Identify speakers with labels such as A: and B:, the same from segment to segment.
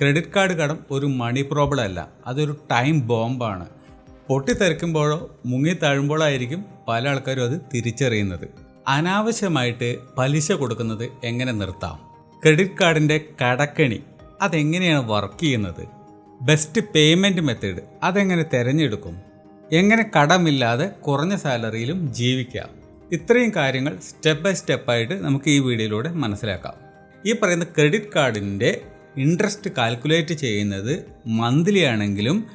A: Credit card കടം ഒരു മണി problem അല്ല. അതൊരു ടൈം ബോംബാണ്. പൊട്ടിത്തെറിക്കുമ്പോഴോ മുങ്ങി താഴുമ്പോഴായിരിക്കും പല ആൾക്കാരും അത് തിരിച്ചറിയുന്നത്. അനാവശ്യമായിട്ട് പലിശ കൊടുക്കുന്നത് എങ്ങനെ നിർത്താം? ക്രെഡിറ്റ് കാർഡിന്റെ കടക്കണി അതെങ്ങനെയാണ് വർക്ക് ചെയ്യുന്നത്? ബെസ്റ്റ് പേയ്മെന്റ് മെത്തേഡ് അതെങ്ങനെ തിരഞ്ഞെടുക്കും? എങ്ങനെ കടമില്ലാതെ കുറഞ്ഞ സാലറിയിലും ജീവിക്കാം? ഇത്രയും കാര്യങ്ങൾ സ്റ്റെപ്പ് ബൈ സ്റ്റെപ്പായിട്ട് നമുക്ക് ഈ വീഡിയോയിലൂടെ മനസ്സിലാക്കാം. ഈ പറയുന്ന ക്രെഡിറ്റ് കാർഡിന്റെ ഇൻട്രസ്റ്റ് കാൽക്കുലേറ്റ് ചെയ്യുന്നത് മന്ത്ലി ആണെങ്കിലും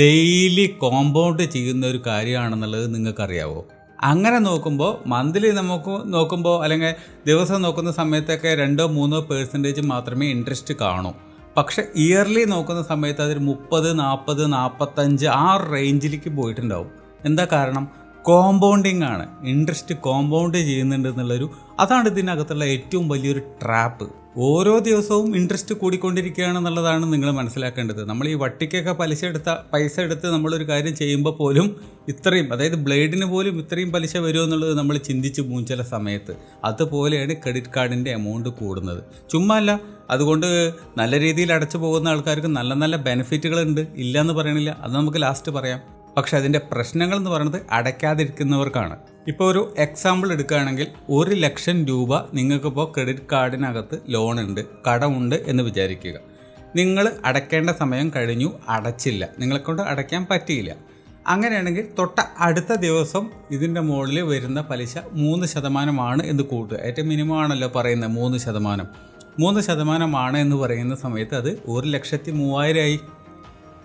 A: ഡെയിലി കോമ്പൗണ്ട് ചെയ്യുന്ന ഒരു കാര്യമാണെന്നുള്ളത് നിങ്ങൾക്കറിയാവോ? അങ്ങനെ നോക്കുമ്പോൾ മന്ത്ലി നമുക്ക് നോക്കുമ്പോൾ അല്ലെങ്കിൽ ദിവസം നോക്കുന്ന സമയത്തൊക്കെ രണ്ടോ മൂന്നോ പേഴ്സന്റേജ് മാത്രമേ ഇൻട്രസ്റ്റ് കാണൂ. പക്ഷെ ഇയർലി നോക്കുന്ന സമയത്ത് അതൊരു മുപ്പത് നാൽപ്പത് നാൽപ്പത്തഞ്ച് ആ റേഞ്ചിലേക്ക് പോയിട്ടുണ്ടാവും. എന്താ കാരണം? കോമ്പൗണ്ടിങ് ആണ്. ഇൻട്രസ്റ്റ് കോമ്പൗണ്ട് ചെയ്യുന്നുണ്ട് എന്നുള്ളൊരു അതാണ് ഇതിനകത്തുള്ള ഏറ്റവും വലിയൊരു ട്രാപ്പ് ഓരോ ദിവസവും ഇൻട്രസ്റ്റ് കൂടിക്കൊണ്ടിരിക്കുകയാണെന്നുള്ളതാണ് നിങ്ങൾ മനസ്സിലാക്കേണ്ടത്. നമ്മൾ ഈ വട്ടിക്കൊക്കെ പലിശ എടുത്ത പൈസ എടുത്ത് നമ്മളൊരു കാര്യം ചെയ്യുമ്പോൾ പോലും ഇത്രയും അതായത് ബ്ലേഡിന് പോലും ഇത്രയും പലിശ വരുമോ എന്നുള്ളത് നമ്മൾ ചിന്തിച്ച് പോകും ചില സമയത്ത്. അതുപോലെയാണ് ക്രെഡിറ്റ് കാർഡിന്റെ എമൗണ്ട് കൂടുന്നത്. ചുമ്മാ അല്ല അതുകൊണ്ട് നല്ല രീതിയിൽ അടച്ചു പോകുന്ന ആൾക്കാർക്ക് നല്ല നല്ല ബെനിഫിറ്റുകളുണ്ട് ഇല്ലയെന്ന് പറയണില്ല. അത് നമുക്ക് ലാസ്റ്റ് പറയാം. പക്ഷെ അതിന്റെ പ്രശ്നങ്ങൾ എന്ന് പറയുന്നത് അടയ്ക്കാതിരിക്കുന്നവർക്കാണ്. ഇപ്പോൾ ഒരു എക്സാമ്പിൾ എടുക്കുകയാണെങ്കിൽ ഒരു ലക്ഷം രൂപ നിങ്ങൾക്കിപ്പോൾ ക്രെഡിറ്റ് കാർഡിനകത്ത് ലോൺ ഉണ്ട് കടമുണ്ട് എന്ന് വിചാരിക്കുക. നിങ്ങൾ അടയ്ക്കേണ്ട സമയം കഴിഞ്ഞു അടച്ചില്ല. നിങ്ങളെക്കൊണ്ട് അടയ്ക്കാൻ പറ്റിയില്ല. അങ്ങനെയാണെങ്കിൽ തൊട്ട അടുത്ത ദിവസം ഇതിന്റെ മുകളിൽ വരുന്ന പലിശ മൂന്ന് ശതമാനമാണ് എന്ന് കൂട്ടുക. ഏറ്റവും മിനിമം ആണല്ലോ പറയുന്നത് മൂന്ന് ശതമാനം. മൂന്ന് ശതമാനമാണ് എന്ന് പറയുന്ന സമയത്ത് അത് ഒരു ലക്ഷത്തി മൂവായിരമായി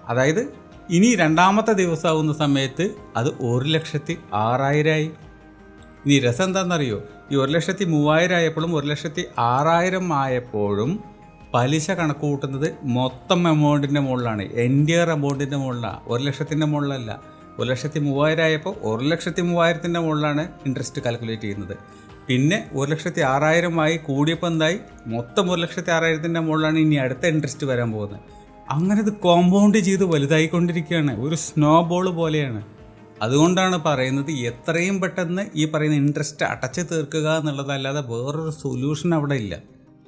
A: അതായത് ഇനി രണ്ടാമത്തെ ദിവസമാവുന്ന സമയത്ത് അത് ഒരു ലക്ഷത്തി ആറായിരമായി ഇനി രസം എന്താണെന്നറിയോ? ഈ ഒരു ലക്ഷത്തി മൂവായിരം ആയപ്പോഴും ഒരു ലക്ഷത്തി ആറായിരം ആയപ്പോഴും പലിശ കണക്ക് കൂട്ടുന്നത് മൊത്തം എമൗണ്ടിന്റെ മുകളിലാണ്. എൻഡിയർ എമൗണ്ടിന്റെ മുകളിലാണ് ഒരു ലക്ഷത്തിന്റെ മുകളിലല്ല. ഒരു ലക്ഷത്തി മൂവായിരം ആയപ്പോൾ ഒരു ലക്ഷത്തി മൂവായിരത്തിന്റെ മുകളിലാണ് ഇൻട്രസ്റ്റ് കാൽക്കുലേറ്റ് ചെയ്യുന്നത്. പിന്നെ ഒരു ലക്ഷത്തി ആറായിരമായി കൂടിയപ്പോൾ എന്തായി? മൊത്തം ഒരു ലക്ഷത്തി ആറായിരത്തിന്റെ മുകളിലാണ് ഇനി അടുത്ത ഇൻട്രസ്റ്റ് വരാൻ പോകുന്നത്. അങ്ങനെ ഇത് കോമ്പൗണ്ട് ചെയ്ത് വലുതായിക്കൊണ്ടിരിക്കുകയാണ്. ഒരു സ്നോ ബോൾ പോലെയാണ്. അതുകൊണ്ടാണ് പറയുന്നത് എത്രയും പെട്ടെന്ന് ഈ പറയുന്ന ഇൻട്രസ്റ്റ് അടച്ചു തീർക്കുക എന്നുള്ളതല്ലാതെ വേറൊരു സൊല്യൂഷൻ അവിടെ ഇല്ല.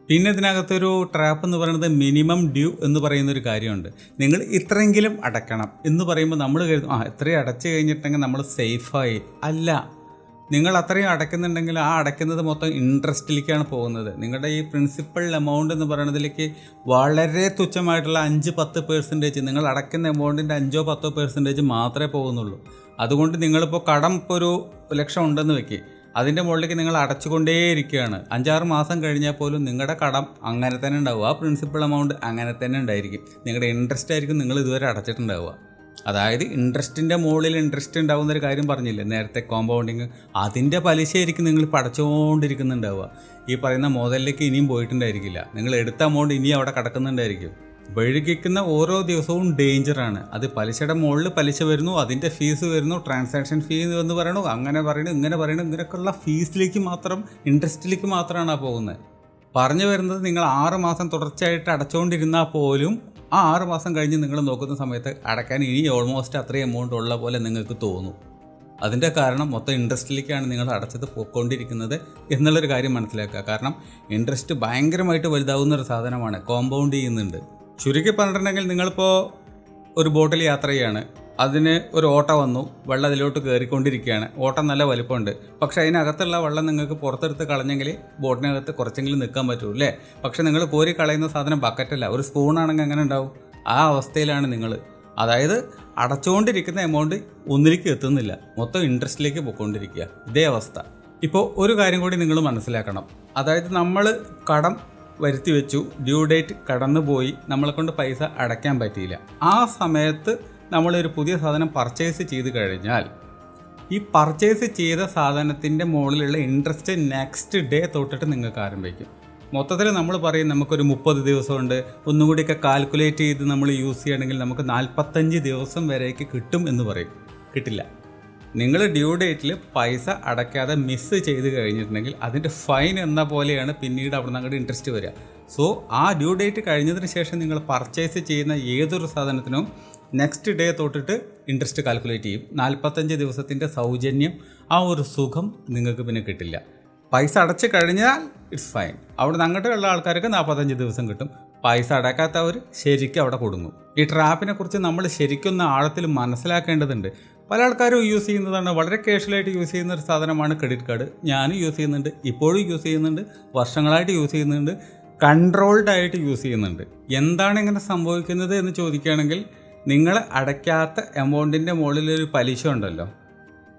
A: പിന്നെ ഇതിനകത്തൊരു ട്രാപ്പ് എന്ന് പറയുന്നത് മിനിമം ഡ്യൂ എന്ന് പറയുന്ന ഒരു കാര്യമുണ്ട്. നിങ്ങൾ ഇത്രയെങ്കിലും അടക്കണം എന്ന് പറയുമ്പോൾ നമ്മൾ കരുതും ആ ഇത്രയും അടച്ചു കഴിഞ്ഞിട്ടെങ്കിൽ നമ്മൾ സേഫായി അല്ല. നിങ്ങൾ അത്രയും അടയ്ക്കുന്നുണ്ടെങ്കിൽ ആ അടയ്ക്കുന്നത് മൊത്തം ഇൻട്രസ്റ്റിലേക്കാണ് പോകുന്നത്. നിങ്ങളുടെ ഈ പ്രിൻസിപ്പൽ എമൗണ്ട് എന്ന് പറയുന്നതിലേക്ക് വളരെ തുച്ഛമായിട്ടുള്ള അഞ്ച് പത്ത് പേഴ്സന്റേജ് നിങ്ങൾ അടയ്ക്കുന്ന എമൗണ്ടിന്റെ അഞ്ചോ പത്തോ പേഴ്സന്റേജ് മാത്രമേ പോകുന്നുള്ളൂ. അതുകൊണ്ട് നിങ്ങളിപ്പോൾ കടം ഇപ്പോൾ ഒരു ലക്ഷം ഉണ്ടെന്ന് വെക്കുക അതിന്റെ മുകളിലേക്ക് നിങ്ങൾ അടച്ചുകൊണ്ടേയിരിക്കുകയാണ്. അഞ്ചാറ് മാസം കഴിഞ്ഞാൽ പോലും നിങ്ങളുടെ കടം അങ്ങനെ തന്നെ ഉണ്ടാവും. ആ പ്രിൻസിപ്പൽ എമൗണ്ട് അങ്ങനെ തന്നെ ഉണ്ടായിരിക്കും. നിങ്ങളുടെ ഇൻട്രസ്റ്റ് ആയിരിക്കും നിങ്ങൾ ഇതുവരെ അടച്ചിട്ടുണ്ടാവുക. അതായത് ഇൻട്രസ്റ്റിന്റെ മുകളിൽ ഇൻട്രസ്റ്റ് ഉണ്ടാകുന്ന ഒരു കാര്യം പറഞ്ഞില്ലേ? നേരത്തെ കോമ്പൗണ്ടിങ് അതിന്റെ പലിശയായിരിക്കും നിങ്ങൾ പടച്ചുകൊണ്ടിരിക്കുന്നുണ്ടാവുക ഈ പറയുന്ന മുതലിലേക്ക് ഇനിയും പോയിട്ടുണ്ടായിരിക്കില്ല. നിങ്ങൾ എടുത്ത എമൗണ്ട് ഇനിയും അവിടെ കിടക്കുന്നുണ്ടായിരിക്കും. വഴുകിക്കുന്ന ഓരോ ദിവസവും ഡേഞ്ചറാണ് അത് പലിശയുടെ മുകളിൽ പലിശ വരുന്നു അതിന്റെ ഫീസ് വരുന്നു ട്രാൻസാക്ഷൻ ഫീ എന്ന് പറയണു അങ്ങനെ പറയണു ഇങ്ങനെ പറയണു ഇങ്ങനെയൊക്കെയുള്ള ഫീസിലേക്ക് മാത്രം ഇൻട്രസ്റ്റിലേക്ക് മാത്രമാണ് പോകുന്നത്. പറഞ്ഞു വരുന്നത് നിങ്ങൾ ആറ് മാസം തുടർച്ചയായിട്ട് അടച്ചുകൊണ്ടിരുന്നാൽ പോലും ആ ആറ് മാസം കഴിഞ്ഞ് നിങ്ങൾ നോക്കുന്ന സമയത്ത് അടയ്ക്കാൻ ഇനി ഓൾമോസ്റ്റ് അത്രയും എമൗണ്ട് ഉള്ള പോലെ നിങ്ങൾക്ക് തോന്നും. അതിന്റെ കാരണം മൊത്തം ഇൻട്രസ്റ്റിലേക്കാണ് നിങ്ങൾ അടച്ചത് പോയിക്കൊണ്ടിരിക്കുന്നത് എന്നുള്ളൊരു കാര്യം മനസ്സിലാക്കുക. കാരണം ഇൻട്രസ്റ്റ് ഭയങ്കരമായിട്ട് വലുതാവുന്ന ഒരു സാധനമാണ് കോമ്പൗണ്ട് ചെയ്യുന്നുണ്ട്. ചുരുക്കി പറഞ്ഞിട്ടുണ്ടെങ്കിൽ നിങ്ങളിപ്പോൾ ഒരു ബോട്ടിൽ യാത്ര ചെയ്യാണ്. അതിന് ഒരു ഓട്ട വന്നു വെള്ളം അതിലോട്ട് കയറിക്കൊണ്ടിരിക്കുകയാണ് ഓട്ടം നല്ല വലുപ്പമുണ്ട്. പക്ഷേ അതിനകത്തുള്ള വെള്ളം നിങ്ങൾക്ക് പുറത്തെടുത്ത് കളഞ്ഞെങ്കിൽ ബോട്ടിനകത്ത് കുറച്ചെങ്കിലും നിൽക്കാൻ പറ്റൂ അല്ലേ? പക്ഷേ നിങ്ങൾ കോരി കളയുന്ന സാധനം ബക്കറ്റല്ല ഒരു സ്പൂണാണെങ്കിൽ എങ്ങനെ ഉണ്ടാവും? ആ അവസ്ഥയിലാണ് നിങ്ങൾ. അതായത് അടച്ചുകൊണ്ടിരിക്കുന്ന എമൗണ്ട് ഒന്നിലേക്ക് എത്തുന്നില്ല. മൊത്തം ഇൻട്രസ്റ്റിലേക്ക് പോയിക്കൊണ്ടിരിക്കുക. ഇതേ അവസ്ഥ. ഇപ്പോൾ ഒരു കാര്യം കൂടി നിങ്ങൾ മനസ്സിലാക്കണം. അതായത് നമ്മൾ കടം വരുത്തി വെച്ചു ഡ്യൂ ഡേറ്റ് കടന്നുപോയി നമ്മളെ കൊണ്ട് പൈസ അടയ്ക്കാൻ പറ്റിയില്ല. ആ സമയത്ത് നമ്മളൊരു പുതിയ സാധനം പർച്ചേസ് ചെയ്ത് കഴിഞ്ഞാൽ ഈ പർച്ചേസ് ചെയ്ത സാധനത്തിന്റെ മുകളിലുള്ള ഇൻട്രസ്റ്റ് നെക്സ്റ്റ് ഡേ തൊട്ടിട്ട് നിങ്ങൾക്ക് ആരംഭിക്കും. മൊത്തത്തിൽ നമ്മൾ പറയും നമുക്കൊരു മുപ്പത് ദിവസമുണ്ട്. ഒന്നും കൂടിയൊക്കെ കാൽക്കുലേറ്റ് ചെയ്ത് നമ്മൾ യൂസ് ചെയ്യണമെങ്കിൽ നമുക്ക് നാൽപ്പത്തഞ്ച് ദിവസം വരേക്ക് കിട്ടും എന്ന് പറയും. കിട്ടില്ല. നിങ്ങൾ ഡ്യൂ ഡേറ്റിൽ പൈസ അടയ്ക്കാതെ മിസ്സ് ചെയ്ത് കഴിഞ്ഞിട്ടുണ്ടെങ്കിൽ അതിന്റെ ഫൈൻ എന്ന പോലെയാണ് പിന്നീട് അവിടെ നിന്ന് അങ്ങോട്ട് ഇൻട്രസ്റ്റ് വരിക. സോ ആ ഡ്യൂ ഡേറ്റ് കഴിഞ്ഞതിന് ശേഷം നിങ്ങൾ പർച്ചേസ് ചെയ്യുന്ന ഏതൊരു സാധനത്തിനും നെക്സ്റ്റ് ഡേ തൊട്ടിട്ട് ഇൻട്രസ്റ്റ് കാൽക്കുലേറ്റ് ചെയ്യും. നാൽപ്പത്തഞ്ച് ദിവസത്തിന്റെ സൗജന്യം ആ ഒരു സുഖം നിങ്ങൾക്ക് പിന്നെ കിട്ടില്ല. പൈസ അടച്ചു കഴിഞ്ഞാൽ ഇറ്റ്സ് ഫൈൻ അവിടെ നിന്ന് അങ്ങോട്ടുള്ള ആൾക്കാർക്ക് നാൽപ്പത്തഞ്ച് ദിവസം കിട്ടും. പൈസ അടക്കാത്തവർ ശരിക്കും അവിടെ കൊടുങ്ങും. ഈ ട്രാപ്പിനെ കുറിച്ച് നമ്മൾ ശരിക്കും ആഴത്തിൽ മനസ്സിലാക്കേണ്ടതുണ്ട്. പല ആൾക്കാരും യൂസ് ചെയ്യുന്നതാണ്. വളരെ കാഷ്വലായിട്ട് യൂസ് ചെയ്യുന്ന ഒരു സാധനമാണ് ക്രെഡിറ്റ് കാർഡ് ഞാനും യൂസ് ചെയ്യുന്നുണ്ട്. ഇപ്പോഴും യൂസ് ചെയ്യുന്നുണ്ട്. വർഷങ്ങളായിട്ട് യൂസ് ചെയ്യുന്നുണ്ട്. കൺട്രോൾഡ് ആയിട്ട് യൂസ് ചെയ്യുന്നുണ്ട്. എന്താണ് ഇങ്ങനെ സംഭവിക്കുന്നത് എന്ന് ചോദിക്കുകയാണെങ്കിൽ നിങ്ങൾ അടയ്ക്കാത്ത എമൗണ്ടിന്റെ മുകളിലൊരു പലിശ ഉണ്ടല്ലോ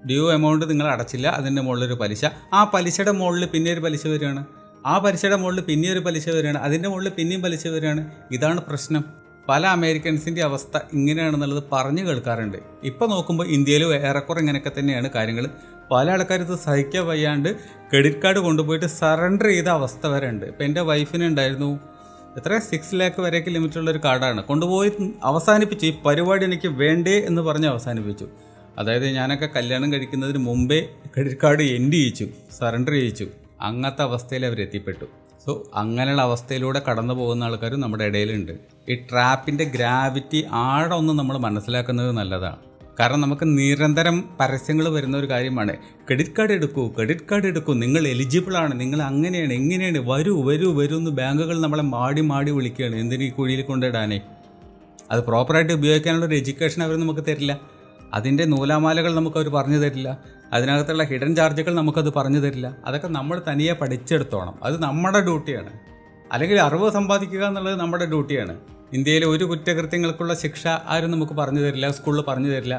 A: ഡ്യൂ എമൗണ്ട് നിങ്ങൾ അടച്ചില്ല അതിന്റെ മുകളിലൊരു പലിശ. ആ പലിശയുടെ മുകളിൽ പിന്നെ ഒരു പലിശ വരികയാണ്. ആ പലിശയുടെ മുകളിൽ പിന്നെ ഒരു പലിശ വരികയാണ്. അതിന്റെ മുകളിൽ പിന്നെയും പലിശ വരികയാണ്. ഇതാണ് പ്രശ്നം. പല അമേരിക്കൻസിന്റെ അവസ്ഥ ഇങ്ങനെയാണെന്നുള്ളത് പറഞ്ഞു കേൾക്കാറുണ്ട്. ഇപ്പോൾ നോക്കുമ്പോൾ ഇന്ത്യയിലും ഏറെക്കുറെ ഇങ്ങനെയൊക്കെ തന്നെയാണ് കാര്യങ്ങൾ പല ആൾക്കാരും ഇത് സഹിക്കാൻ വയ്യാണ്ട് ക്രെഡിറ്റ് കാർഡ് കൊണ്ടുപോയിട്ട് സറണ്ടർ ചെയ്ത അവസ്ഥ വരെ ഉണ്ട് ഇപ്പം എന്റെ വൈഫിന് ഉണ്ടായിരുന്നു. എത്ര സിക്സ് ലാക്ക് വരെയൊക്കെ ലിമിറ്റുള്ള ഒരു കാർഡാണ്. കൊണ്ടുപോയി അവസാനിപ്പിച്ച്. ഈ പരിപാടി എനിക്ക് വേണ്ടേ എന്ന് പറഞ്ഞ് അവസാനിപ്പിച്ചു. അതായത് ഞാനൊക്കെ കല്യാണം കഴിക്കുന്നതിന് മുമ്പേ ക്രെഡിറ്റ് കാർഡ് എൻഡ് ചെയ്യിച്ചു. സറണ്ടർ ചെയ്യിച്ചു. അങ്ങനത്തെ അവസ്ഥയിൽ അവർ എത്തിപ്പെട്ടു. സോ അങ്ങനെയുള്ള അവസ്ഥയിലൂടെ കടന്നു പോകുന്ന ആൾക്കാരും നമ്മുടെ ഇടയിലുണ്ട്. ഈ ട്രാപ്പിന്റെ ഗ്രാവിറ്റി ആഴം ഒന്ന് നമ്മൾ മനസ്സിലാക്കുന്നത് നല്ലതാണ്. കാരണം നമുക്ക് നിരന്തരം പരസ്യങ്ങൾ വരുന്ന ഒരു കാര്യമാണ്. ക്രെഡിറ്റ് കാർഡ് എടുക്കൂ ക്രെഡിറ്റ് കാർഡ് എടുക്കൂ. നിങ്ങൾ എലിജിബിൾ ആണ്. നിങ്ങൾ അങ്ങനെയാണ് എങ്ങനെയാണ് വരൂ വരൂ വരൂ എന്ന് ബാങ്കുകൾ നമ്മളെ മാടി മാടി വിളിക്കുകയാണ്. എന്തിനു കുഴിയിൽ കൊണ്ടിടാനേ? അത് പ്രോപ്പറായിട്ട് ഉപയോഗിക്കാനുള്ള ഒരു എഡ്യൂക്കേഷൻ അവർ നമുക്ക് തരില്ല. അതിന്റെ നൂലാമാലകൾ നമുക്ക് അവർ പറഞ്ഞു തരില്ല. അതിനകത്തുള്ള ഹിഡൻ ചാർജുകൾ നമുക്കത് പറഞ്ഞു തരില്ല. അതൊക്കെ നമ്മൾ തനിയെ പഠിച്ചെടുത്തോണം. അത് നമ്മുടെ ഡ്യൂട്ടിയാണ് അല്ലെങ്കിൽ അറിവ് സമ്പാദിക്കുക എന്നുള്ളത് നമ്മുടെ ഡ്യൂട്ടിയാണ് ഇന്ത്യയിലെ ഒരു കുറ്റകൃത്യങ്ങൾക്കുള്ള ശിക്ഷ ആരും നമുക്ക് പറഞ്ഞു തരില്ല സ്കൂളിൽ പറഞ്ഞു തരില്ല.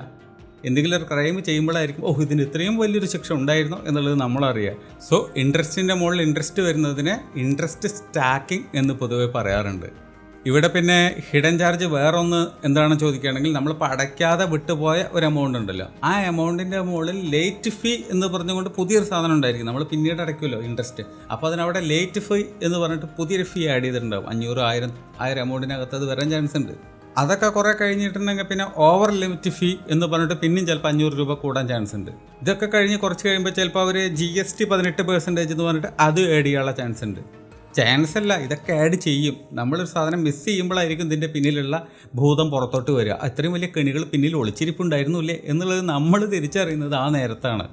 A: എന്തെങ്കിലും ഒരു ക്രൈം ചെയ്യുമ്പോഴായിരിക്കും ഓ ഇതിന് ഇത്രയും വലിയൊരു ശിക്ഷ ഉണ്ടായിരുന്നോ? എന്നുള്ളത് നമ്മളറിയാം. സോ ഇൻട്രസ്റ്റിന്റെ മുകളിൽ ഇൻട്രസ്റ്റ് വരുന്നതിന് ഇൻട്രസ്റ്റ് സ്റ്റാക്കിംഗ് എന്ന് പൊതുവെ പറയാറുണ്ട്. ഇവിടെ പിന്നെ ഹിഡൻ ചാർജ് വേറെ ഒന്ന് എന്താണെന്ന് ചോദിക്കുകയാണെങ്കിൽ നമ്മളിപ്പോൾ അടയ്ക്കാതെ വിട്ടുപോയ ഒരു എമൗണ്ട് ഉണ്ടല്ലോ. ആ എമൗണ്ടിന്റെ മുകളിൽ ലേറ്റ് ഫീ എന്ന് പറഞ്ഞുകൊണ്ട് പുതിയൊരു സാധനം ഉണ്ടായിരിക്കും. നമ്മൾ പിന്നീട് അടയ്ക്കുമല്ലോ ഇൻട്രസ്റ്റ് അപ്പോൾ അതിനവിടെ ലേറ്റ് ഫീ എന്ന് പറഞ്ഞിട്ട് പുതിയൊരു ഫീ ആഡ് ചെയ്തിട്ടുണ്ടാവും. അഞ്ഞൂറ് ആയിരം ആയിരം എമൗണ്ടിനകത്ത് അത് വരാൻ ചാൻസ് ഉണ്ട്. അതൊക്കെ കുറേ കഴിഞ്ഞിട്ടുണ്ടെങ്കിൽ പിന്നെ ഓവർ ലിമിറ്റ് ഫീ എന്ന് പറഞ്ഞിട്ട് പിന്നെയും ചിലപ്പോൾ അഞ്ഞൂറ് രൂപ കൂടാൻ ചാൻസ് ഉണ്ട്. ഇതൊക്കെ കഴിഞ്ഞ് കുറച്ച് കഴിയുമ്പോൾ ചിലപ്പോൾ അവർ ജി എസ് ടി പതിനെട്ട് പെർസെന്റേജ് എന്ന് പറഞ്ഞിട്ട് അത് ആഡ് ചെയ്യാനുള്ള ചാൻസ് ഉണ്ട്. ചാൻസ് അല്ല. ഇതൊക്കെ ആഡ് ചെയ്യും. നമ്മളൊരു സാധനം മിസ് ചെയ്യുമ്പോഴായിരിക്കും ഇതിന്റെ പിന്നിലുള്ള ഭൂതം പുറത്തോട്ട് വരിക. അത്രയും വലിയ കെണികൾ പിന്നിൽ ഒളിച്ചിരിപ്പുണ്ടായിരുന്നില്ലേ എന്നുള്ളത് നമ്മൾ തിരിച്ചറിയുന്നത് ആ നേരത്താണ്.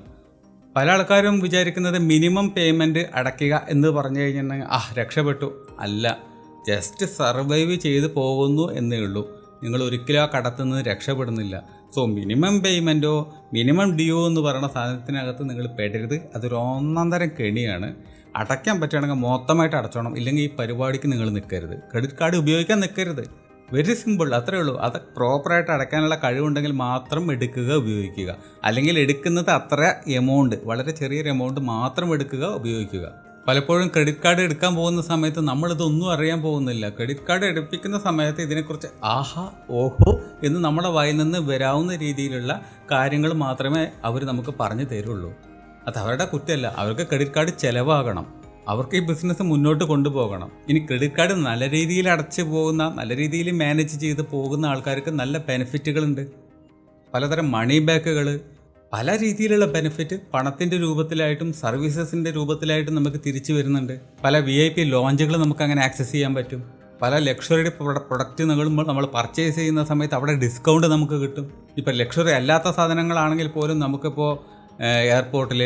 A: പല ആൾക്കാരും വിചാരിക്കുന്നത് മിനിമം പേയ്മെന്റ് അടയ്ക്കുക എന്ന് പറഞ്ഞു കഴിഞ്ഞിട്ടുണ്ടെങ്കിൽ ആ രക്ഷപ്പെട്ടു. അല്ല. ജസ്റ്റ് സർവൈവ് ചെയ്ത് പോകുന്നു എന്നേ ഉള്ളൂ. നിങ്ങൾ ഒരിക്കലും ആ കടത്തുനിന്ന് രക്ഷപ്പെടുന്നില്ല. സോ മിനിമം പേയ്മെന്റോ മിനിമം ഡ്യൂ എന്ന് പറയുന്ന സാധനത്തിനകത്ത് നിങ്ങൾ പെടരുത്. അതൊരു ഒന്നാം തരം കെണിയാണ്. അടയ്ക്കാൻ പറ്റുകയാണെങ്കിൽ മൊത്തമായിട്ട് അടച്ചോണം. ഇല്ലെങ്കിൽ ഈ പരിപാടിക്ക് നിങ്ങൾ നിൽക്കരുത്. ക്രെഡിറ്റ് കാർഡ് ഉപയോഗിക്കാൻ നിൽക്കരുത്. വെരി സിമ്പിൾ അത്രേ ഉള്ളൂ. അത് പ്രോപ്പറായിട്ട് അടയ്ക്കാനുള്ള കഴിവുണ്ടെങ്കിൽ മാത്രം എടുക്കുക ഉപയോഗിക്കുക. അല്ലെങ്കിൽ എടുക്കുന്നത് അത്ര എമൗണ്ട് വളരെ ചെറിയൊരു എമൗണ്ട് മാത്രം എടുക്കുക ഉപയോഗിക്കുക. പലപ്പോഴും ക്രെഡിറ്റ് കാർഡ് എടുക്കാൻ പോകുന്ന സമയത്ത് നമ്മളിതൊന്നും അറിയാൻ പോകുന്നില്ല. ക്രെഡിറ്റ് കാർഡ് എടുപ്പിക്കുന്ന സമയത്ത് ഇതിനെക്കുറിച്ച് ആഹാ ഓഹോ എന്ന് നമ്മുടെ വായിൽ നിന്ന് വരാവുന്ന രീതിയിലുള്ള കാര്യങ്ങൾ മാത്രമേ അവർ നമുക്ക് പറഞ്ഞു തരുള്ളൂ. അത് അവരുടെ കുറ്റമല്ല. അവർക്ക് ക്രെഡിറ്റ് കാർഡ് ചിലവാകണം. അവർക്ക് ഈ ബിസിനസ് മുന്നോട്ട് കൊണ്ടുപോകണം. ഇനി ക്രെഡിറ്റ് കാർഡ് നല്ല രീതിയിൽ അടച്ചു പോകുന്ന നല്ല രീതിയിൽ മാനേജ് ചെയ്ത് പോകുന്ന ആൾക്കാർക്ക് നല്ല ബെനിഫിറ്റുകളുണ്ട് പലതരം മണി ബാക്കുകൾ പല രീതിയിലുള്ള ബെനിഫിറ്റ് പണത്തിന്റെ രൂപത്തിലായിട്ടും സർവീസസിന്റെ രൂപത്തിലായിട്ടും നമുക്ക് തിരിച്ചു വരുന്നുണ്ട്. പല വി ഐ പി ലോഞ്ചുകൾ നമുക്ക് അങ്ങനെ ആക്സസ് ചെയ്യാൻ പറ്റും. പല ലക്ഷറിയുടെ പ്രൊഡക്റ്റ് നിങ്ങളുമ്പോൾ നമ്മൾ പർച്ചേസ് ചെയ്യുന്ന സമയത്ത് അവിടെ ഡിസ്കൗണ്ട് നമുക്ക് കിട്ടും. ഇപ്പോൾ ലക്ഷറി അല്ലാത്ത സാധനങ്ങളാണെങ്കിൽ പോലും നമുക്കിപ്പോൾ എയർപോർട്ടിൽ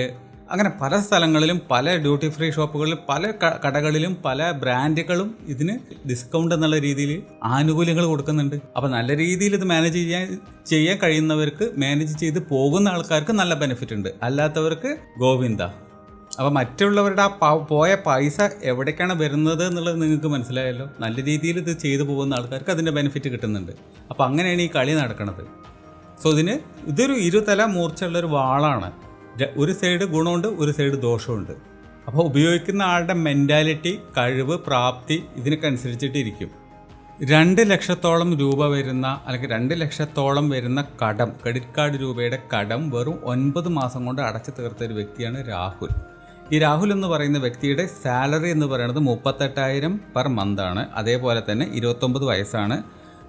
A: അങ്ങനെ പല സ്ഥലങ്ങളിലും പല ഡ്യൂട്ടി ഫ്രീ ഷോപ്പുകളിലും പല കടകളിലും പല ബ്രാൻഡുകളും ഇതിന് ഡിസ്കൗണ്ട് എന്നുള്ള രീതിയിൽ ആനുകൂല്യങ്ങൾ കൊടുക്കുന്നുണ്ട്. അപ്പോൾ നല്ല രീതിയിൽ ഇത് മാനേജ് ചെയ്യാൻ ചെയ്യാൻ കഴിയുന്നവർക്ക് മാനേജ് ചെയ്ത് പോകുന്ന ആൾക്കാർക്ക് നല്ല ബെനിഫിറ്റ് ഉണ്ട്. അല്ലാത്തവർക്ക് ഗോവിന്ദ. അപ്പോൾ മറ്റുള്ളവരുടെ ആ പോയ പൈസ എവിടേക്കാണ് വരുന്നത് എന്നുള്ളത് നിങ്ങൾക്ക് മനസ്സിലായല്ലോ. നല്ല രീതിയിൽ ഇത് ചെയ്തു പോകുന്ന ആൾക്കാർക്ക് അതിന്റെ ബെനിഫിറ്റ് കിട്ടുന്നുണ്ട്. അപ്പോൾ അങ്ങനെയാണ് ഈ കളി നടക്കുന്നത് സോ ഇതിന് ഇതൊരു ഇരുതല മൂർച്ചയുള്ള ഒരു വാളാണ്. ഒരു സൈഡ് ഗുണമുണ്ട് ഒരു സൈഡ് ദോഷമുണ്ട്. അപ്പോൾ ഉപയോഗിക്കുന്ന ആളുടെ മെന്റാലിറ്റി കഴിവ് പ്രാപ്തി ഇതിനൊക്കെ അനുസരിച്ചിട്ടിരിക്കും രണ്ട് ലക്ഷത്തോളം രൂപ വരുന്ന അല്ലെങ്കിൽ രണ്ട് ലക്ഷത്തോളം വരുന്ന കടം ക്രെഡിറ്റ് കാർഡ് രൂപയുടെ കടം വെറും ഒൻപത് മാസം കൊണ്ട് അടച്ചു തീർത്ത ഒരു വ്യക്തിയാണ് രാഹുൽ. ഈ രാഹുൽ എന്ന് പറയുന്ന വ്യക്തിയുടെ സാലറി എന്ന് പറയുന്നത് മുപ്പത്തെട്ടായിരം പെർ മന്താണ് അതേപോലെ തന്നെ ഇരുപത്തൊമ്പത് വയസ്സാണ്.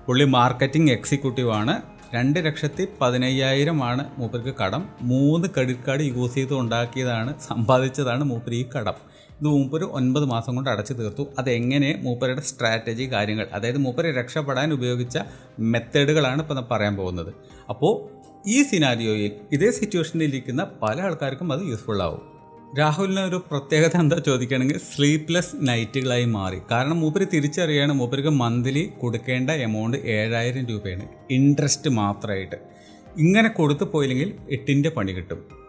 A: പുള്ളി മാർക്കറ്റിംഗ് എക്സിക്യൂട്ടീവ് ആണ്. രണ്ട് ലക്ഷത്തി പതിനയ്യായിരമാണ് മൂപ്പർക്ക് കടം. മൂന്ന് ക്രെഡിറ്റ് കാർഡ് യൂസ് ചെയ്ത് ഉണ്ടാക്കിയതാണ് സമ്പാദിച്ചതാണ് മൂപ്പർ ഈ കടം. ഇത് മൂപ്പർ ഒൻപത് മാസം കൊണ്ട് അടച്ചു തീർത്തു. അതെങ്ങനെ മൂപ്പരുടെ സ്ട്രാറ്റജി കാര്യങ്ങൾ അതായത് മൂപ്പരെ രക്ഷപ്പെടാൻ ഉപയോഗിച്ച മെത്തേഡുകളാണ് ഇപ്പോൾ ഞാൻ പറയാൻ പോകുന്നത്. അപ്പോൾ ഈ സിനാരിയോയിൽ ഇതേ സിറ്റുവേഷനിലിരിക്കുന്ന പല ആൾക്കാർക്കും അത് യൂസ്ഫുൾ ആവും. രാഹുലിന് ഒരു പ്രത്യേകത എന്താ ചോദിക്കുകയാണെങ്കിൽ സ്ലീപ്ലെസ് നൈറ്റുകളായി മാറി. കാരണം മൂപ്പര് തിരിച്ചറിയാണ് മൂപ്പർക്ക് മന്ത്ലി കൊടുക്കേണ്ട എമൗണ്ട് ഏഴായിരം രൂപയാണ്. ഇൻട്രസ്റ്റ് മാത്രമായിട്ട്. ഇങ്ങനെ കൊടുത്തു പോയില്ലെങ്കിൽ എട്ടിന്റെ പണി കിട്ടും.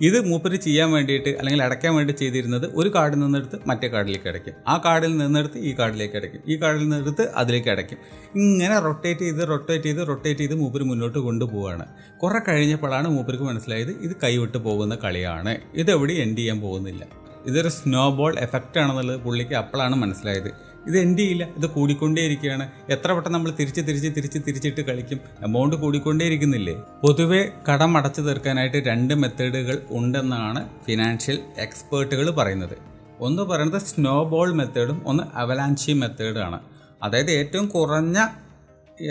A: ഇത് മൂപ്പര് ചെയ്യാൻ വേണ്ടിയിട്ട് അല്ലെങ്കിൽ അടയ്ക്കാൻ വേണ്ടി ചെയ്തിരുന്നത് ഒരു കാർഡിൽ നിന്നെടുത്ത് മറ്റേ കാർഡിലേക്ക് അടയ്ക്കും. ആ കാർഡിൽ നിന്നെടുത്ത് ഈ കാർഡിലേക്ക് അടയ്ക്കും. ഈ കാർഡിൽ നിന്നെടുത്ത് അതിലേക്ക് അടയ്ക്കും. ഇങ്ങനെ റൊട്ടേറ്റ് ചെയ്ത് റൊട്ടേറ്റ് ചെയ്ത് റൊട്ടേറ്റ് ചെയ്ത് മൂപ്പര് മുന്നോട്ട് കൊണ്ടുപോവാണ്. കുറേ കഴിഞ്ഞപ്പോഴാണ് മൂപ്പർക്ക് മനസ്സിലായത് ഇത് കൈവിട്ട് പോകുന്ന കളിയാണ്. ഇതെവിടെ എൻഡ് ചെയ്യാൻ പോകുന്നില്ല. ഇതൊരു സ്നോബോൾ എഫക്റ്റ് ആണെന്നുള്ളത് പുള്ളിക്ക് അപ്പോഴാണ് മനസ്സിലായത്. ഇത് എൻഡ് ചെയ്യില്ല? ഇത് കൂടിക്കൊണ്ടേയിരിക്കുകയാണ്. എത്ര വട്ടം നമ്മൾ തിരിച്ച് തിരിച്ച് തിരിച്ച് തിരിച്ചിട്ട് കളിക്കും? എമൗണ്ട് കൂടിക്കൊണ്ടേയിരിക്കുന്നില്ലേ? പൊതുവെ കടം അടച്ചു തീർക്കാനായിട്ട് രണ്ട് മെത്തേഡുകൾ ഉണ്ടെന്നാണ് ഫിനാൻഷ്യൽ എക്സ്പേർട്ടുകൾ പറയുന്നത്. ഒന്ന് പറയുന്നത് സ്നോബോൾ മെത്തേഡും ഒന്ന് അവലാൻഷി മെത്തേഡാണ് അതായത് ഏറ്റവും കുറഞ്ഞ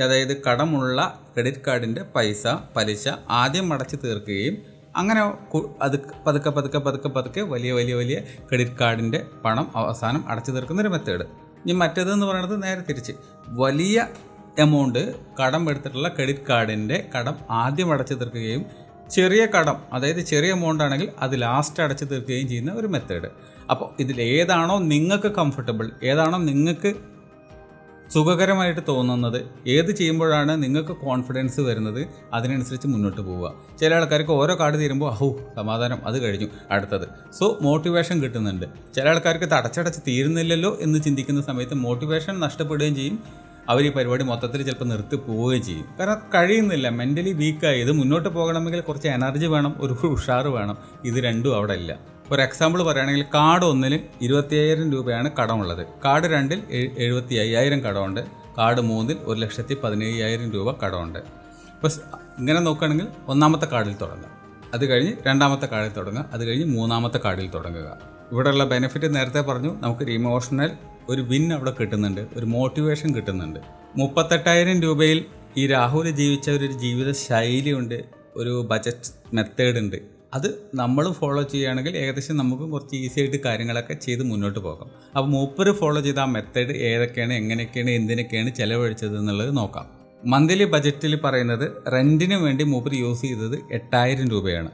A: അതായത് കടമുള്ള ക്രെഡിറ്റ് കാർഡിന്റെ പൈസ പലിശ ആദ്യം അടച്ചു തീർക്കുകയും അങ്ങനെ അത് പതുക്കെ പതുക്കെ പതുക്കെ പതുക്കെ വലിയ വലിയ വലിയ ക്രെഡിറ്റ് കാർഡിന്റെ പണം അവസാനം അടച്ചു തീർക്കുന്ന ഒരു മെത്തേഡ് ഇനി മറ്റേതെന്ന് പറയുന്നത് നേരെ തിരിച്ച്. വലിയ എമൗണ്ട് കടം എടുത്തിട്ടുള്ള ക്രെഡിറ്റ് കാർഡിന്റെ കടം ആദ്യം അടച്ചു തീർക്കുകയും ചെറിയ കടം അതായത് ചെറിയ എമൗണ്ട് ആണെങ്കിൽ അത് ലാസ്റ്റ് അടച്ചു തീർക്കുകയും ചെയ്യുന്ന ഒരു മെത്തേഡ് അപ്പോൾ ഇതിൽ ഏതാണോ നിങ്ങൾക്ക് കംഫർട്ടബിൾ ഏതാണോ നിങ്ങൾക്ക് സുഖകരമായിട്ട് തോന്നുന്നത്. ഏത് ചെയ്യുമ്പോഴാണ് നിങ്ങൾക്ക് കോൺഫിഡൻസ് വരുന്നത്? അതിനനുസരിച്ച് മുന്നോട്ട് പോവുക. ചില ആൾക്കാർക്ക് ഓരോ കാർഡ് തീരുമ്പോൾ അഹു സമാധാനം അത് കഴിഞ്ഞു അടുത്തത്. സോ മോട്ടിവേഷൻ കിട്ടുന്നുണ്ട്. ചില ആൾക്കാർക്ക് തടച്ചടച്ച് തീരുന്നില്ലല്ലോ എന്ന് ചിന്തിക്കുന്ന സമയത്ത് മോട്ടിവേഷൻ നഷ്ടപ്പെടുകയും ചെയ്യും. അവർ ഈ പരിപാടി മൊത്തത്തിൽ ചിലപ്പോൾ നിർത്തി പോവുകയും ചെയ്യും. കാരണം കഴിയുന്നില്ല. മെന്റലി വീക്കായി ഇത് മുന്നോട്ട് പോകണമെങ്കിൽ കുറച്ച് എനർജി വേണം ഒരു ഉഷാറ് വേണം. ഇത് രണ്ടും അവിടെ ഇല്ല. ഒരു എക്സാമ്പിൾ പറയുകയാണെങ്കിൽ കാർഡ് ഒന്നിൽ ഇരുപത്തിയ്യായിരം രൂപയാണ് കടമുള്ളത്. കാർഡ് രണ്ടിൽ എഴു- എഴുപത്തി അയ്യായിരം കടമുണ്ട്. കാർഡ് മൂന്നിൽ ഒരു ലക്ഷത്തി പതിനയ്യായിരം രൂപ കടമുണ്ട്. അപ്പോൾ ഇങ്ങനെ നോക്കുകയാണെങ്കിൽ ഒന്നാമത്തെ കാർഡിൽ തുടങ്ങുക. അത് കഴിഞ്ഞ് രണ്ടാമത്തെ കാർഡിൽ തുടങ്ങുക. അത് കഴിഞ്ഞ് മൂന്നാമത്തെ കാർഡിൽ തുടങ്ങുക. ഇവിടെയുള്ള ബെനിഫിറ്റ് നേരത്തെ പറഞ്ഞു. നമുക്ക് ഒരു ഇമോഷണൽ ഒരു വിൻ അവിടെ കിട്ടുന്നുണ്ട്. ഒരു മോട്ടിവേഷൻ കിട്ടുന്നുണ്ട്. മുപ്പത്തെട്ടായിരം രൂപയിൽ ഈ രാഹുൽ ജീവിച്ച ഒരു ജീവിത ശൈലിയുണ്ട്. ഒരു ബജറ്റ് മെത്തേഡ് ഉണ്ട്. അത് നമ്മൾ ഫോളോ ചെയ്യുകയാണെങ്കിൽ ഏകദേശം നമുക്ക് കുറച്ച് ഈസി ആയിട്ട് കാര്യങ്ങളൊക്കെ ചെയ്ത് മുന്നോട്ട് പോകാം. അപ്പോൾ മൂപ്പർ ഫോളോ ചെയ്ത ആ മെത്തേഡ് ഏതൊക്കെയാണ് എങ്ങനെയൊക്കെയാണ് എന്തിനൊക്കെയാണ് ചിലവഴിച്ചത് എന്നുള്ളത് നോക്കാം. മന്ത്ലി ബജറ്റിൽ പറയുന്നത് റെന്റിന് വേണ്ടി മൂപ്പർ യൂസ് ചെയ്തത് എട്ടായിരം രൂപയാണ്.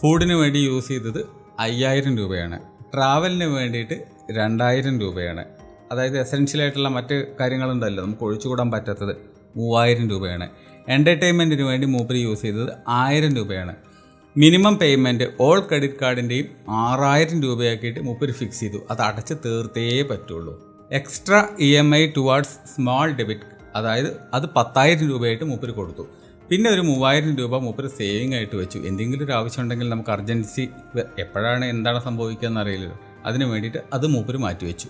A: ഫുഡിന് വേണ്ടി യൂസ് ചെയ്തത് അയ്യായിരം രൂപയാണ്. ട്രാവലിന് വേണ്ടിയിട്ട് രണ്ടായിരം രൂപയാണ്. അതായത് എസെൻഷ്യൽ ആയിട്ടുള്ള മറ്റ് കാര്യങ്ങളുണ്ടല്ലോ നമുക്ക് ഒഴിച്ചുകൂടാൻ പറ്റാത്തത് മൂവായിരം രൂപയാണ്. എന്റർടൈൻമെന്റിന് വേണ്ടി മൂപ്പർ യൂസ് ചെയ്തത് ആയിരം രൂപയാണ്. മിനിമം പേയ്മെന്റ് ഓൾ ക്രെഡിറ്റ് കാർഡിന്റെയും ആറായിരം രൂപയാക്കിയിട്ട് മൂപ്പര് ഫിക്സ് ചെയ്തു. അത് അടച്ച് തീർത്തേ പറ്റുള്ളൂ. Extra E M I towards small debit അതായത് അത് പത്തായിരം രൂപയായിട്ട് മൂപ്പര് കൊടുത്തു. പിന്നെ ഒരു മൂവായിരം രൂപ മൂപ്പര് സേവിങ് ആയിട്ട് വെച്ചു. എന്തെങ്കിലും ഒരു ആവശ്യം ഉണ്ടെങ്കിൽ നമുക്ക് അർജൻസി എപ്പോഴാണ് എന്താണ് സംഭവിക്കുക എന്നറിയില്ലല്ലോ. അതിന് വേണ്ടിയിട്ട് അത് മൂപ്പര് മാറ്റി വെച്ചു.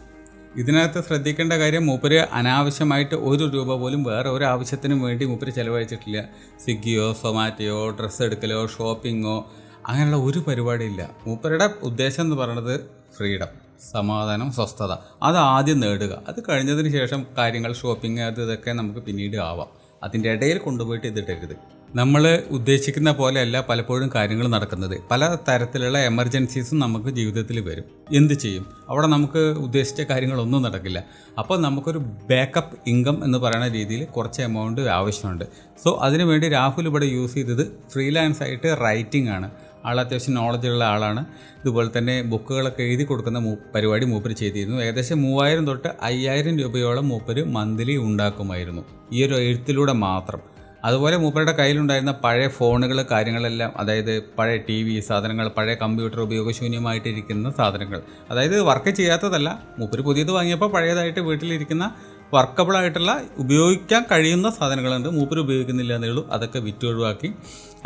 A: ഇതിനകത്ത് ശ്രദ്ധിക്കേണ്ട കാര്യം മൂപ്പര് അനാവശ്യമായിട്ട് ഒരു രൂപ പോലും വേറെ ഒരു ആവശ്യത്തിനും വേണ്ടി മൂപ്പര് ചിലവഴിച്ചിട്ടില്ല. സ്വിഗ്ഗിയോ സൊമാറ്റോയോ ഡ്രസ്സ് എടുക്കലോ ഷോപ്പിങ്ങോ അങ്ങനെയുള്ള ഒരു പരിപാടിയില്ല. മൂപ്പരുടെ ഉദ്ദേശം എന്ന് പറയുന്നത് ഫ്രീഡം സമാധാനം സ്വസ്ഥത. അത് ആദ്യം നേടുക. അത് കഴിഞ്ഞതിന് ശേഷം കാര്യങ്ങൾ ഷോപ്പിംഗ് അത് ഇതൊക്കെ നമുക്ക് പിന്നീട് ആവാം. അതിന്റെ ഇടയിൽ കൊണ്ടുപോയിട്ട് ഇതിട്ടരുത് നമ്മൾ ഉദ്ദേശിക്കുന്ന പോലെയല്ല പലപ്പോഴും കാര്യങ്ങൾ നടക്കുന്നത്. പല തരത്തിലുള്ള എമർജൻസീസും നമുക്ക് ജീവിതത്തിൽ വരും. എന്ത് ചെയ്യും? അവിടെ നമുക്ക് ഉദ്ദേശിച്ച കാര്യങ്ങളൊന്നും നടക്കില്ല. അപ്പോൾ നമുക്കൊരു ബാക്കപ്പ് ഇൻകം എന്ന് പറയുന്ന രീതിയിൽ കുറച്ച് എമൗണ്ട് ആവശ്യമുണ്ട്. സോ അതിനുവേണ്ടി രാഹുൽ ഇവിടെ യൂസ് ചെയ്തത് ഫ്രീലാൻസ് ആയിട്ട് റൈറ്റിംഗ് ആണ്. ആൾ അത്യാവശ്യം നോളജുള്ള ആളാണ്. ഇതുപോലെ തന്നെ ബുക്കുകളൊക്കെ എഴുതി കൊടുക്കുന്ന മൂ പരിപാടി മൂപ്പര് ചെയ്തിരുന്നു. ഏകദേശം മൂവായിരം തൊട്ട് അയ്യായിരം രൂപയോളം മൂപ്പര് മന്ത്ലി ഉണ്ടാക്കുമായിരുന്നു. ഈ ഒരു എഴുത്തിലൂടെ മാത്രം. അതുപോലെ മൂപ്പരുടെ കയ്യിലുണ്ടായിരുന്ന പഴയ ഫോണുകൾ കാര്യങ്ങളെല്ലാം അതായത് പഴയ ടി വി സാധനങ്ങൾ പഴയ കമ്പ്യൂട്ടർ ഉപയോഗശൂന്യമായിട്ടിരിക്കുന്ന സാധനങ്ങൾ. അതായത് വർക്ക് ചെയ്യാത്തതല്ല. മൂപ്പര് പുതിയത് വാങ്ങിയപ്പോൾ പഴയതായിട്ട് വീട്ടിലിരിക്കുന്ന വർക്കബിൾ ആയിട്ടുള്ള ഉപയോഗിക്കാൻ കഴിയുന്ന സാധനങ്ങളുണ്ട്. മൂപ്പര് ഉപയോഗിക്കുന്നില്ല എന്നേ ഉള്ളൂ. അതൊക്കെ വിറ്റ് ഒഴിവാക്കി.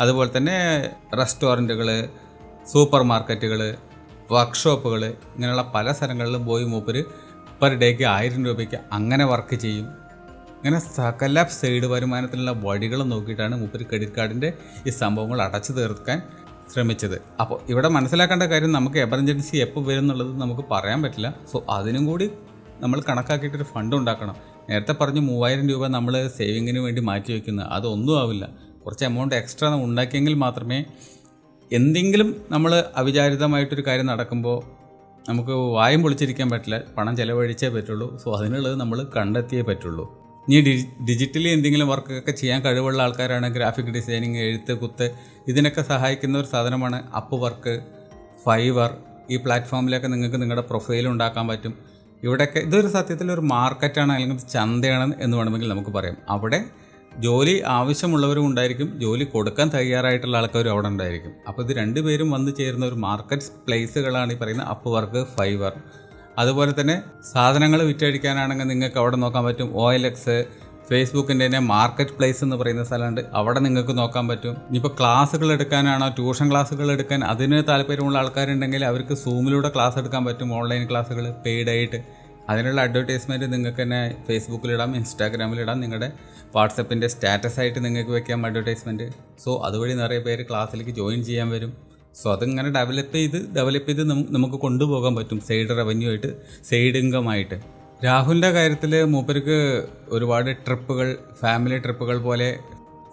A: അതുപോലെ തന്നെ റെസ്റ്റോറന്റുകൾ സൂപ്പർ മാർക്കറ്റുകൾ വർക്ക്ഷോപ്പുകൾ ഇങ്ങനെയുള്ള പല സ്ഥലങ്ങളിലും പോയി മൂപ്പര് പെർ ഡേക്ക് ആയിരം രൂപയ്ക്ക് അങ്ങനെ വർക്ക് ചെയ്യും. ഇങ്ങനെ സകല സൈഡ് വരുമാനത്തിനുള്ള വഴികൾ നോക്കിയിട്ടാണ് മൂപ്പര് ക്രെഡിറ്റ് കാർഡിന്റെ ഈ സംഭവങ്ങൾ അടച്ചു തീർക്കാൻ ശ്രമിച്ചത്. അപ്പോൾ ഇവിടെ മനസ്സിലാക്കേണ്ട കാര്യം നമുക്ക് എമർജൻസി എപ്പോൾ വരും എന്നുള്ളത് നമുക്ക് പറയാൻ പറ്റില്ല. സോ അതിനും കൂടി നമ്മൾ കണക്കാക്കിയിട്ടൊരു ഫണ്ട് ഉണ്ടാക്കണം. നേരത്തെ പറഞ്ഞു മൂവായിരം രൂപ നമ്മൾ സേവിങ്ങിന് വേണ്ടി മാറ്റി വയ്ക്കുന്നത് അതൊന്നും ആവില്ല. കുറച്ച് എമൗണ്ട് എക്സ്ട്രാ ഉണ്ടാക്കിയെങ്കിൽ മാത്രമേ എന്തെങ്കിലും നമ്മൾ അവിചാരിതമായിട്ടൊരു കാര്യം നടക്കുമ്പോൾ നമുക്ക് വായും പൊളിച്ചിരിക്കാൻ പറ്റില്ല. പണം ചിലവഴിച്ചേ പറ്റുള്ളൂ. സോ അതിനുള്ളത് നമ്മൾ കണ്ടെത്തിയേ പറ്റുള്ളൂ. ഇനി ഡി ഡിജിറ്റലി എന്തെങ്കിലും വർക്കൊക്കെ ചെയ്യാൻ കഴിവുള്ള ആൾക്കാരാണ് ഗ്രാഫിക് ഡിസൈനിങ് എഴുത്ത് കുത്ത് ഇതിനൊക്കെ സഹായിക്കുന്ന ഒരു സാധനമാണ് അപ്പ് വർക്ക് ഫൈവർ ഈ പ്ലാറ്റ്ഫോമിലൊക്കെ നിങ്ങൾക്ക് നിങ്ങളുടെ പ്രൊഫൈൽ ഉണ്ടാക്കാൻ പറ്റും. ഇവിടെയൊക്കെ ഇതൊരു സത്യത്തിൽ ഒരു മാർക്കറ്റാണ് അല്ലെങ്കിൽ ചന്തയാണ് എന്ന് വേണമെങ്കിൽ നമുക്ക് പറയാം. അവിടെ ജോലി ആവശ്യമുള്ളവരും ഉണ്ടായിരിക്കും. ജോലി കൊടുക്കാൻ തയ്യാറായിട്ടുള്ള ആൾക്കാരും അവിടെ ഉണ്ടായിരിക്കും. അപ്പോൾ ഇത് രണ്ടുപേരും വന്നു ചേരുന്ന ഒരു മാർക്കറ്റ് പ്ലേസുകളാണ് ഈ പറയുന്ന അപ്പ് വർക്ക് ഫൈവർ അതുപോലെ തന്നെ സാധനങ്ങൾ വിറ്റഴിക്കാനാണെങ്കിൽ നിങ്ങൾക്ക് അവിടെ നോക്കാൻ പറ്റും. ഒ എൽ എക്സ് ഫേസ്ബുക്കിന്റെ തന്നെ മാർക്കറ്റ് പ്ലേസ് എന്ന് പറയുന്ന സ്ഥലമുണ്ട്. അവിടെ നിങ്ങൾക്ക് നോക്കാൻ പറ്റും. ഇനിയിപ്പോൾ ക്ലാസ്സുകൾ എടുക്കാനാണോ ട്യൂഷൻ ക്ലാസ്സുകൾ എടുക്കാൻ അതിന് താല്പര്യമുള്ള ആൾക്കാരുണ്ടെങ്കിൽ അവർക്ക് സൂമിലൂടെ ക്ലാസ് എടുക്കാൻ പറ്റും. ഓൺലൈൻ ക്ലാസ്സുകൾ പെയ്ഡ് ആയിട്ട്. അതിനുള്ള അഡ്വർടൈസ്മെന്റ് നിങ്ങൾക്ക് തന്നെ ഫേസ്ബുക്കിലിടാം ഇൻസ്റ്റാഗ്രാമിലിടാം നിങ്ങളുടെ വാട്സപ്പിന്റെ സ്റ്റാറ്റസ് ആയിട്ട് നിങ്ങൾക്ക് വെക്കാം അഡ്വർടൈസ്മെന്റ് സോ അതുവഴി നിറയെ പേര് ക്ലാസ്സിലേക്ക് ജോയിൻ ചെയ്യാൻ വരും. സോ അതിങ്ങനെ ഡെവലപ്പ് ചെയ്ത് ഡെവലപ്പ് ചെയ്ത് നമുക്ക് കൊണ്ടുപോകാൻ പറ്റും സൈഡ് റവന്യൂ ആയിട്ട് സൈഡ് ഇൻകം ആയിട്ട്. രാഹുലിന്റെ കാര്യത്തിൽ മൂപ്പർക്ക് ഒരുപാട് ട്രിപ്പുകൾ ഫാമിലി ട്രിപ്പുകൾ പോലെ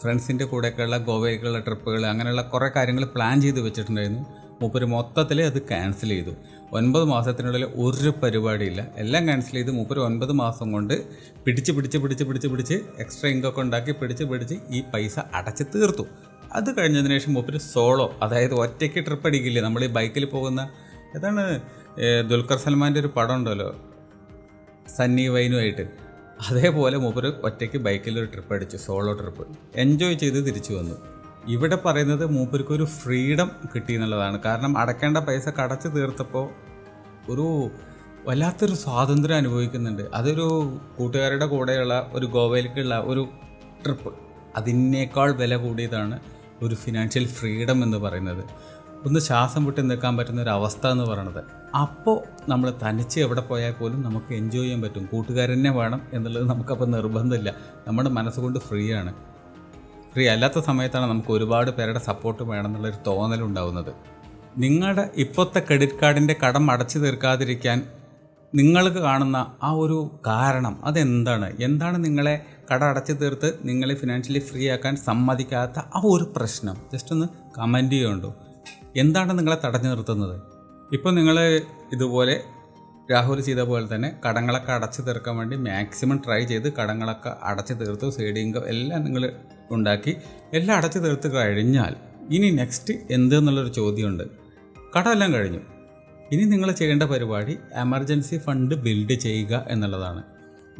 A: ഫ്രണ്ട്സിന്റെ കൂടെയൊക്കെയുള്ള ഗോവയ്ക്കുള്ള ട്രിപ്പുകൾ അങ്ങനെയുള്ള കുറേ കാര്യങ്ങൾ പ്ലാൻ ചെയ്ത് വെച്ചിട്ടുണ്ടായിരുന്നു. മൂപ്പർ മൊത്തത്തിൽ അത് ക്യാൻസൽ ചെയ്തു. ഒൻപത് മാസത്തിനുള്ളിൽ ഒരു പരിപാടിയില്ല. എല്ലാം ക്യാൻസൽ ചെയ്ത് മൂപ്പർ ഒൻപത് മാസം കൊണ്ട് പിടിച്ച് പിടിച്ച് പിടിച്ച് പിടിച്ച് പിടിച്ച് എക്സ്ട്രാ ഇൻകൊക്കെ ഉണ്ടാക്കി പിടിച്ച് പിടിച്ച് ഈ പൈസ അടച്ച് തീർത്തു. അത് കഴിഞ്ഞതിന് ശേഷം മൂപ്പര് സോളോ അതായത് ഒറ്റയ്ക്ക് ട്രിപ്പ് അടിക്കില്ലേ? നമ്മൾ ഈ ബൈക്കിൽ പോകുന്ന ഏതാണ് ദുൽഖർ സൽമാന്റെ ഒരു പടം ഉണ്ടല്ലോ സണ്ണി വൈനുമായിട്ട് അതേപോലെ മൂപ്പര് ഒറ്റയ്ക്ക് ബൈക്കിൽ ഒരു ട്രിപ്പ് അടിച്ചു സോളോ ട്രിപ്പ് എൻജോയ് ചെയ്ത് തിരിച്ചു വന്നു. ഇവിടെ പറയുന്നത് മൂപ്പർക്ക് ഒരു ഫ്രീഡം കിട്ടി എന്നുള്ളതാണ്. കാരണം അടയ്ക്കേണ്ട പൈസ കടച്ചു തീർത്തപ്പോൾ ഒരു വല്ലാത്തൊരു സ്വാതന്ത്ര്യം അനുഭവിക്കുന്നുണ്ട്. അതൊരു കൂട്ടുകാരുടെ കൂടെയുള്ള ഒരു ഗോവയിലേക്കുള്ള ഒരു ട്രിപ്പ് അതിനേക്കാൾ വില കൂടിയതാണ് ഒരു ഫിനാൻഷ്യൽ ഫ്രീഡം എന്ന് പറയുന്നത്. ഒന്ന് ശ്വാസം വിട്ട് നിൽക്കാൻ പറ്റുന്ന ഒരു അവസ്ഥ എന്ന് പറയുന്നത് അപ്പോൾ നമ്മൾ തനിച്ച് എവിടെ പോയാൽ പോലും നമുക്ക് എൻജോയ് ചെയ്യാൻ പറ്റും. കൂട്ടുകാരനെ വേണം എന്നുള്ളത് നമുക്കപ്പോൾ നിർബന്ധമില്ല. നമ്മുടെ മനസ്സുകൊണ്ട് ഫ്രീ ആണ്. ഫ്രീ അല്ലാത്ത സമയത്താണ് നമുക്ക് ഒരുപാട് പേരുടെ സപ്പോർട്ട് വേണം വേണമെന്നുള്ളൊരു തോന്നലുണ്ടാവുന്നത്. നിങ്ങളുടെ ഇപ്പോഴത്തെ ക്രെഡിറ്റ് കാർഡിന്റെ കടം അടച്ചു തീർക്കാതിരിക്കാൻ നിങ്ങൾക്ക് കാണുന്ന ആ ഒരു കാരണം അതെന്താണ്? എന്താണ് നിങ്ങളെ കട അടച്ചു തീർത്ത് നിങ്ങളെ ഫിനാൻഷ്യലി ഫ്രീ ആക്കാൻ സമ്മതിക്കാത്ത ആ ഒരു പ്രശ്നം? ജസ്റ്റ് ഒന്ന് കമന്റ് ചെയ്യുന്നുണ്ടോ എന്താണ് നിങ്ങളെ തടഞ്ഞു നിർത്തുന്നത്? ഇപ്പോൾ നിങ്ങൾ ഇതുപോലെ രാഹുൽ ചെയ്ത പോലെ തന്നെ കടങ്ങളൊക്കെ അടച്ചു തീർക്കാൻ വേണ്ടി മാക്സിമം ട്രൈ ചെയ്ത് കടങ്ങളൊക്കെ അടച്ചു തീർത്തു സൈഡിങ് എല്ലാം നിങ്ങൾ ഉണ്ടാക്കി. എല്ലാം അടച്ചു തീർത്ത് കഴിഞ്ഞാൽ ഇനി നെക്സ്റ്റ് എന്ത് എന്നുള്ളൊരു ചോദ്യമുണ്ട്. കടമെല്ലാം കഴിഞ്ഞു. ഇനി നിങ്ങൾ ചെയ്യേണ്ട പരിപാടി എമർജൻസി ഫണ്ട് ബിൽഡ് ചെയ്യുക എന്നുള്ളതാണ്.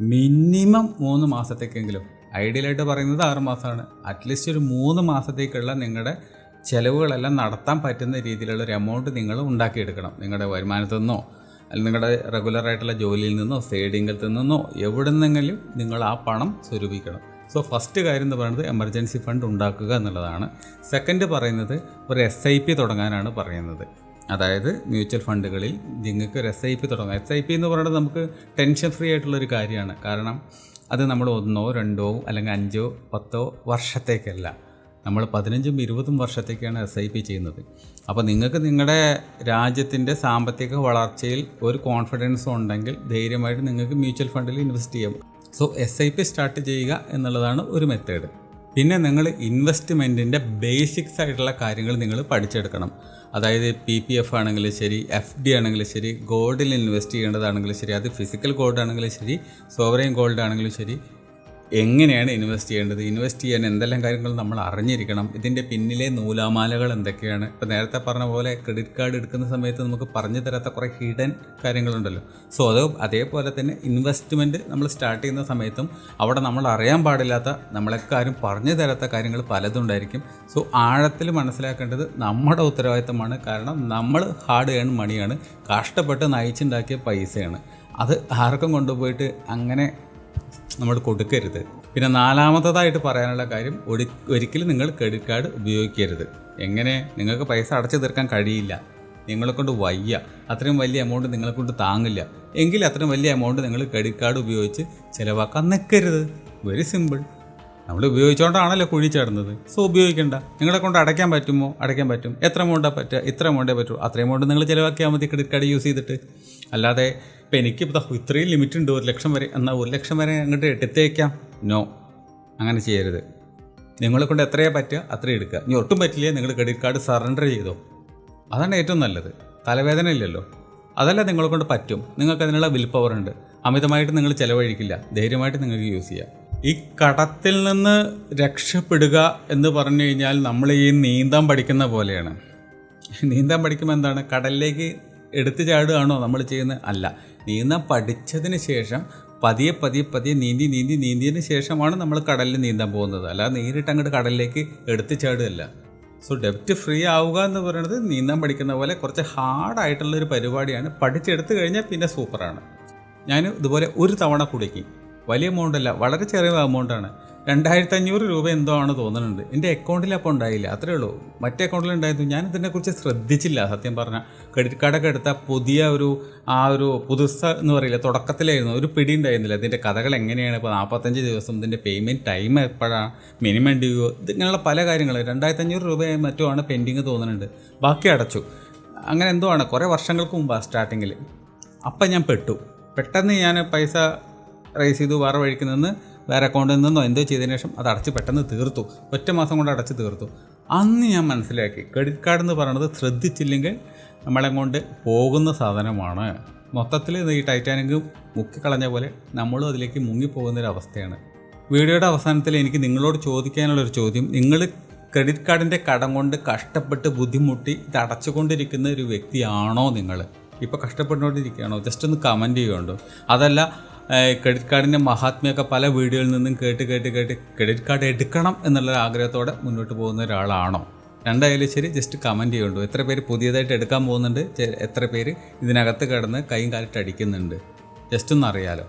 A: മിനിമം മൂന്ന് മാസത്തേക്കെങ്കിലും ഐഡിയലായിട്ട് പറയുന്നത് ആറ് മാസമാണ്. അറ്റ്ലീസ്റ്റ് ഒരു മൂന്ന് മാസത്തേക്കുള്ള നിങ്ങളുടെ ചിലവുകളെല്ലാം നടത്താൻ പറ്റുന്ന രീതിയിലുള്ള ഒരു എമൗണ്ട് നിങ്ങൾ ഉണ്ടാക്കിയെടുക്കണം. നിങ്ങളുടെ വരുമാനത്തിൽ നിന്നോ അല്ലെങ്കിൽ നിങ്ങളുടെ റെഗുലറായിട്ടുള്ള ജോലിയിൽ നിന്നോ സേഡിങ്ങിൽ നിന്നോ എവിടെ നിന്നെങ്കിലും നിങ്ങൾ ആ പണം സ്വരൂപിക്കണം. സോ ഫസ്റ്റ് കാര്യം എന്ന് പറയുന്നത് എമർജൻസി ഫണ്ട് ഉണ്ടാക്കുക എന്നുള്ളതാണ്. സെക്കൻഡ് പറയുന്നത് ഒരു എസ് ഐ പി തുടങ്ങാനാണ് പറയുന്നത്. അതായത് മ്യൂച്വൽ ഫണ്ടുകളിൽ നിങ്ങൾക്ക് ഒരു എസ് ഐ പി തുടങ്ങാം. എസ് ഐ പി എന്ന് പറയുന്നത് നമുക്ക് ടെൻഷൻ ഫ്രീ ആയിട്ടുള്ളൊരു കാര്യമാണ്. കാരണം അത് നമ്മൾ ഒന്നോ രണ്ടോ അല്ലെങ്കിൽ അഞ്ചോ പത്തോ വർഷത്തേക്കല്ല. നമ്മൾ പതിനഞ്ചും ഇരുപതും വർഷത്തേക്കാണ് എസ് ഐ പി ചെയ്യുന്നത്. അപ്പോൾ നിങ്ങൾക്ക് നിങ്ങളുടെ രാജ്യത്തിന്റെ സാമ്പത്തിക വളർച്ചയിൽ ഒരു കോൺഫിഡൻസ് ഉണ്ടെങ്കിൽ ധൈര്യമായിട്ട് നിങ്ങൾക്ക് മ്യൂച്വൽ ഫണ്ടിൽ ഇൻവെസ്റ്റ് ചെയ്യാം. So S I P start ചെയ്യുക എന്നുള്ളതാണ് ഒരു മെത്തേഡ് പിന്നെ നിങ്ങൾ ഇൻവെസ്റ്റ്മെന്റിന്റെ ബേസിക്സ് ആയിട്ടുള്ള കാര്യങ്ങൾ നിങ്ങൾ പഠിച്ചെടുക്കണം. അതായത് പി പി എഫ് ആണെങ്കിലും ശരി എഫ് ഡി ആണെങ്കിലും ശരി ഗോൾഡിൽ ഇൻവെസ്റ്റ് ചെയ്യേണ്ടതാണെങ്കിലും ശരി അത് ഫിസിക്കൽ ഗോൾഡ് ആണെങ്കിലും ശരി സോവറൈൻ ഗോൾഡ് ആണെങ്കിലും ശരി എങ്ങനെയാണ് ഇൻവെസ്റ്റ് ചെയ്യേണ്ടത്? ഇൻവെസ്റ്റ് ചെയ്യാൻ എന്തെല്ലാം കാര്യങ്ങൾ നമ്മൾ അറിഞ്ഞിരിക്കണം? ഇതിന്റെ പിന്നിലെ നൂലാമാലകൾ എന്തൊക്കെയാണ്? ഇപ്പോൾ നേരത്തെ പറഞ്ഞ പോലെ ക്രെഡിറ്റ് കാർഡ് എടുക്കുന്ന സമയത്ത് നമുക്ക് പറഞ്ഞു തരാത്ത കുറേ ഹിഡൻ കാര്യങ്ങളുണ്ടല്ലോ. സോ അത് അതേപോലെ തന്നെ ഇൻവെസ്റ്റ്മെന്റ് നമ്മൾ സ്റ്റാർട്ട് ചെയ്യുന്ന സമയത്തും അവിടെ നമ്മൾ അറിയാൻ പാടില്ലാത്ത നമ്മളെക്കാരും പറഞ്ഞു തരാത്ത കാര്യങ്ങൾ പലതും ഉണ്ടായിരിക്കും. സോ ആഴത്തിൽ മനസ്സിലാക്കേണ്ടത് നമ്മുടെ ഉത്തരവാദിത്തമാണ്. കാരണം നമ്മൾ ഹാർഡ് ഏൺ മണിയാണ് കഷ്ടപ്പെട്ട് നയിച്ചുണ്ടാക്കിയ പൈസയാണ്. അത് ആർക്കും കൊണ്ടുപോയിട്ട് അങ്ങനെ നമ്മൾ കൊടുക്കരുത്. പിന്നെ നാലാമത്തതായിട്ട് പറയാനുള്ള കാര്യം ഒരി ഒരിക്കലും നിങ്ങൾ ക്രെഡിറ്റ് കാർഡ് ഉപയോഗിക്കരുത്. എങ്ങനെ? നിങ്ങൾക്ക് പൈസ അടച്ചു തീർക്കാൻ കഴിയില്ല. നിങ്ങളെ കൊണ്ട് വയ്യ. അത്രയും വലിയ എമൗണ്ട് നിങ്ങളെ കൊണ്ട് താങ്ങില്ല. എങ്കിൽ അത്രയും വലിയ എമൗണ്ട് നിങ്ങൾ ക്രെഡിറ്റ് കാർഡ് ഉപയോഗിച്ച് ചിലവാക്കാൻ നിൽക്കരുത്. വെരി സിമ്പിൾ നമ്മൾ ഉപയോഗിച്ചുകൊണ്ടാണല്ലോ കുഴി ചേർന്നത് സോ ഉപയോഗിക്കണ്ട. നിങ്ങളെ കൊണ്ട് അടയ്ക്കാൻ പറ്റുമോ? അടയ്ക്കാൻ പറ്റും. എത്ര എമൗണ്ടാണ് പറ്റുക? ഇത്ര എമൗണ്ടേ പറ്റൂ അത്ര എമൗണ്ട് നിങ്ങൾ ചിലവാക്കിയാൽ മതി ക്രെഡിറ്റ് കാർഡ് യൂസ് ചെയ്തിട്ട്. അല്ലാതെ ഇപ്പം എനിക്ക് ഇത്രയും ലിമിറ്റ് ഉണ്ട് ഒരു ലക്ഷം വരെ. എന്നാൽ ഒരു ലക്ഷം വരെ അങ്ങോട്ട് എടുത്തേക്കാം? നോ അങ്ങനെ ചെയ്യരുത്. നിങ്ങളെ കൊണ്ട് എത്രയാ പറ്റുക? അത്രയും എടുക്കുക. ഇനി ഒട്ടും പറ്റില്ല. നിങ്ങൾ ക്രെഡിറ്റ് കാർഡ് സറണ്ടർ ചെയ്തോ? അതാണ് ഏറ്റവും നല്ലത്. തലവേദന ഇല്ലല്ലോ. അതല്ല നിങ്ങളെ കൊണ്ട് പറ്റും. നിങ്ങൾക്ക് അതിനുള്ള വിൽ പവർ ഉണ്ട്. അമിതമായിട്ട് നിങ്ങൾ ചിലവഴിക്കില്ല. ധൈര്യമായിട്ട് നിങ്ങൾക്ക് യൂസ് ചെയ്യാം. ഈ കടത്തിൽ നിന്ന് രക്ഷപ്പെടുക എന്ന് പറഞ്ഞു കഴിഞ്ഞാൽ നമ്മൾ ഈ നീന്താൻ പഠിക്കുന്ന പോലെയാണ്. നീന്താൻ പഠിക്കുമ്പോൾ എന്താണ്? കടലിലേക്ക് എടുത്തു ചാടുകയാണോ നമ്മൾ ചെയ്യുന്നത്? അല്ല. നീന്താൻ പഠിച്ചതിന് ശേഷം പതിയെ പതിയെ പതിയെ നീന്തി നീന്തി നീന്തിയതിന് ശേഷമാണ് നമ്മൾ കടലിൽ നീന്താൻ പോകുന്നത്. അല്ലാതെ നേരിട്ട് അങ്ങോട്ട് കടലിലേക്ക് എടുത്തു ചാടുകയല്ല. സോ ഡെപ്റ്റ് ഫ്രീ ആവുക എന്ന് പറയുന്നത് നീന്താൻ പഠിക്കുന്ന പോലെ കുറച്ച് ഹാർഡായിട്ടുള്ളൊരു പരിപാടിയാണ്. പഠിച്ചെടുത്ത് കഴിഞ്ഞാൽ പിന്നെ സൂപ്പറാണ് ഞാൻ ഇതുപോലെ ഒരു തവണ കുടുക്കി. വലിയ എമൗണ്ട് അല്ല വളരെ ചെറിയ എമൗണ്ടാണ് രണ്ടായിരത്തി അഞ്ഞൂറ് രൂപ എന്തോ ആണ് തോന്നുന്നുണ്ട്. എന്റെ അക്കൗണ്ടിൽ അപ്പോൾ ഉണ്ടായില്ല. അത്രേ ഉള്ളൂ. മറ്റേ അക്കൗണ്ടിൽ ഉണ്ടായിരുന്നു. ഞാൻ ഇതിനെക്കുറിച്ച് ശ്രദ്ധിച്ചില്ല സത്യം പറഞ്ഞാൽ ക്രെഡിറ്റ് കാർഡൊക്കെ എടുത്ത പുതിയ ഒരു ആ ഒരു പുതുസ എന്ന് പറയില്ല തുടക്കത്തിലായിരുന്നു. ഒരു പിടി ഉണ്ടായിരുന്നില്ല. ഇതിന്റെ കഥകൾ എങ്ങനെയാണ്? ഇപ്പോൾ നാൽപ്പത്തഞ്ച് ദിവസം ഇതിന്റെ പേയ്മെന്റ് ടൈം എപ്പോഴാണ് മിനിമം ഡ്യൂ ഇതിങ്ങനെയുള്ള പല കാര്യങ്ങൾ രണ്ടായിരത്തി അഞ്ഞൂറ് രൂപയായി മറ്റോ ആണ് പെൻഡിങ് തോന്നുന്നുണ്ട്. ബാക്കി അടച്ചു. അങ്ങനെ എന്തോ ആണ്. കുറേ വർഷങ്ങൾക്ക് മുമ്പാണ് സ്റ്റാർട്ടിങ്ങിൽ അപ്പം ഞാൻ പെട്ടു. പെട്ടെന്ന് ഞാൻ പൈസ റേസ് ചെയ്തു വേറെ വഴിക്ക് നിന്ന് വേറെ അക്കൗണ്ടിൽ നിന്നോ എന്തോ ചെയ്തതിന് ശേഷം അത് അടച്ച് പെട്ടെന്ന് തീർത്തു. ഒറ്റ മാസം കൊണ്ട് അടച്ച് തീർത്തു. അന്ന് ഞാൻ മനസ്സിലാക്കി ക്രെഡിറ്റ് കാർഡ് എന്ന് പറയുന്നത് ശ്രദ്ധിച്ചില്ലെങ്കിൽ നമ്മളെ കൊണ്ട് പോകുന്ന സാധനമാണ്. മൊത്തത്തിൽ ഈ ടൈറ്റാനിക് മുക്കിക്കളഞ്ഞ പോലെ നമ്മളും അതിലേക്ക് മുങ്ങിപ്പോകുന്നൊരവസ്ഥയാണ്. വീഡിയോയുടെ അവസാനത്തിൽ എനിക്ക് നിങ്ങളോട് ചോദിക്കാനുള്ളൊരു ചോദ്യം. നിങ്ങൾ ക്രെഡിറ്റ് കാർഡിന്റെ കടം കൊണ്ട് കഷ്ടപ്പെട്ട് ബുദ്ധിമുട്ടി ഇത് അടച്ചുകൊണ്ടിരിക്കുന്ന ഒരു വ്യക്തിയാണോ നിങ്ങൾ? ഇപ്പോൾ കഷ്ടപ്പെട്ടുകൊണ്ടിരിക്കുകയാണോ? ജസ്റ്റ് ഒന്ന് കമന്റ് ചെയ്യുകയുണ്ടോ? അതല്ല ക്രെഡിറ്റ് കാർഡിന്റെ മഹാത്മ്യമൊക്കെ പല വീഡിയോയിൽ നിന്നും കേട്ട് കേട്ട് കേട്ട് ക്രെഡിറ്റ് കാർഡ് എടുക്കണം എന്നുള്ള ആഗ്രഹത്തോടെ മുന്നോട്ട് പോകുന്ന ഒരാളാണോ? രണ്ടായാലും ശരി ജസ്റ്റ് കമന്റ് ചെയ്യുന്നുണ്ടോ എത്ര പേര് പുതിയതായിട്ട് എടുക്കാൻ പോകുന്നുണ്ട്? എത്ര പേര് ഇതിനകത്ത് കിടന്ന് കൈയും കാലിട്ട് അടിക്കുന്നുണ്ട്? ജസ്റ്റ് ഒന്ന് അറിയാലോ.